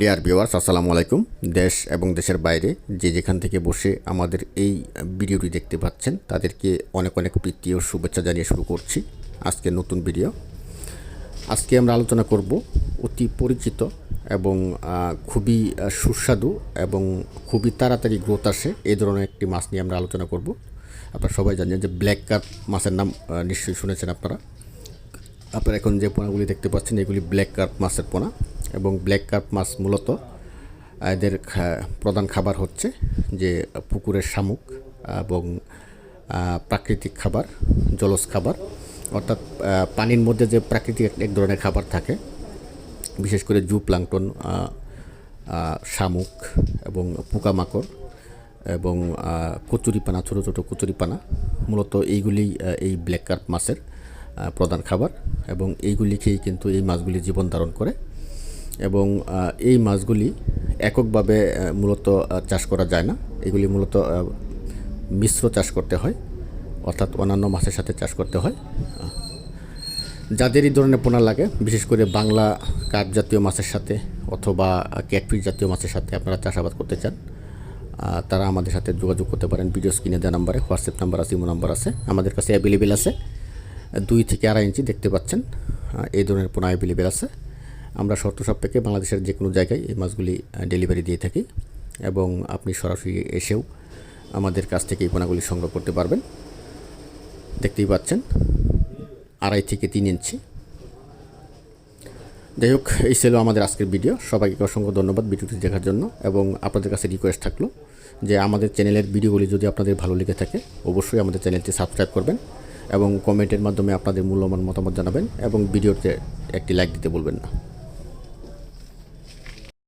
Dear viewers আসসালামু আলাইকুম। দেশ এবং দেশের বাইরে যে যেখান থেকে বসে আমাদের এই ভিডিওটি দেখতে পাচ্ছেন, তাদেরকে অনেক অনেক প্রীতি ও শুভেচ্ছা জানিয়ে শুরু করছি আজকে নতুন ভিডিও। আজকে আমরা আলোচনা করব অতি পরিচিত এবং খুবই সুস্বাদু এবং খুবই তাড়াতাড়ি গ্রোথ আসে এই ধরনের একটি মাছ নিয়ে আমরা আলোচনা করব। আপনারা সবাই জানেন যে ব্ল্যাক কাপ মাছের নাম নিশ্চয়ই শুনেছেন আপনারা। আপনারা এখন যে পোনাগুলি দেখতে পাচ্ছেন, এগুলি ব্ল্যাক কার্প মাছের পোনা। এবং ব্ল্যাক কার্প মাছ মূলত, এদের প্রধান খাবার হচ্ছে যে পুকুরের শামুক এবং প্রাকৃতিক খাবার, জলজ খাবার। অর্থাৎ পানির মধ্যে যে প্রাকৃতিক এক- ধরনের খাবার থাকে, বিশেষ করে জু প্লাংটন শামুক এবং পোকামাকড় এবং কচুরিপানা, ছোটো ছোটো কচুরিপানা, মূলত এইগুলি এই ব্ল্যাক কার্প মাছের প্রধান খাবার এবং এইগুলি খেয়েই কিন্তু এই মাছগুলি জীবন ধারণ করে। এবং এই মাছগুলি এককভাবে মূলত চাষ করা যায় না। এগুলি মূলত মিশ্র চাষ করতে হয়, অর্থাৎ অন্যান্য মাছের সাথে চাষ করতে হয়। যাদের এই ধরনের পোনা লাগে, বিশেষ করে বাংলা কাঠ জাতীয় মাছের সাথে অথবা ক্যাটফিশ জাতীয় মাছের সাথে আপনারা চাষাবাদ করতে চান তারা আমাদের সাথে যোগাযোগ করতে পারেন। ভিডিও স্ক্রিনে দেওয়া নাম্বারে, হোয়াটসঅ্যাপ নাম্বার আছে, ইমো নাম্বার আছে, আমাদের কাছে অ্যাভেলেবেল আছে। দুই থেকে আড়াই ইঞ্চি দেখতে পাচ্ছেন এই ধরনের পোনা অ্যাভেলেবেল আছে। আমরা শর্ত সাপেক্ষে বাংলাদেশের যে কোনো জায়গায় এই মাছগুলি ডেলিভারি দিয়ে থাকি এবং আপনি সরাসরি এসেও আমাদের কাছ থেকে এই পোনাগুলি সংগ্রহ করতে পারবেন। দেখতেই পাচ্ছেন, আড়াই থেকে তিন ইঞ্চি। যাই হোক, এই ছিল আমাদের আজকের ভিডিও। সবাইকে অসংখ্য ধন্যবাদ ভিডিওটি দেখার জন্য এবং আপনাদের কাছে রিকোয়েস্ট থাকল যে আমাদের চ্যানেলের ভিডিওগুলি যদি আপনাদের ভালো লেগে থাকে, অবশ্যই আমাদের চ্যানেলটি সাবস্ক্রাইব করবেন এবং কমেন্টের মাধ্যমে আপনাদের মূল্যবান মতামত জানাবেন এবং ভিডিওতে একটি লাইক দিতে বলবেন না।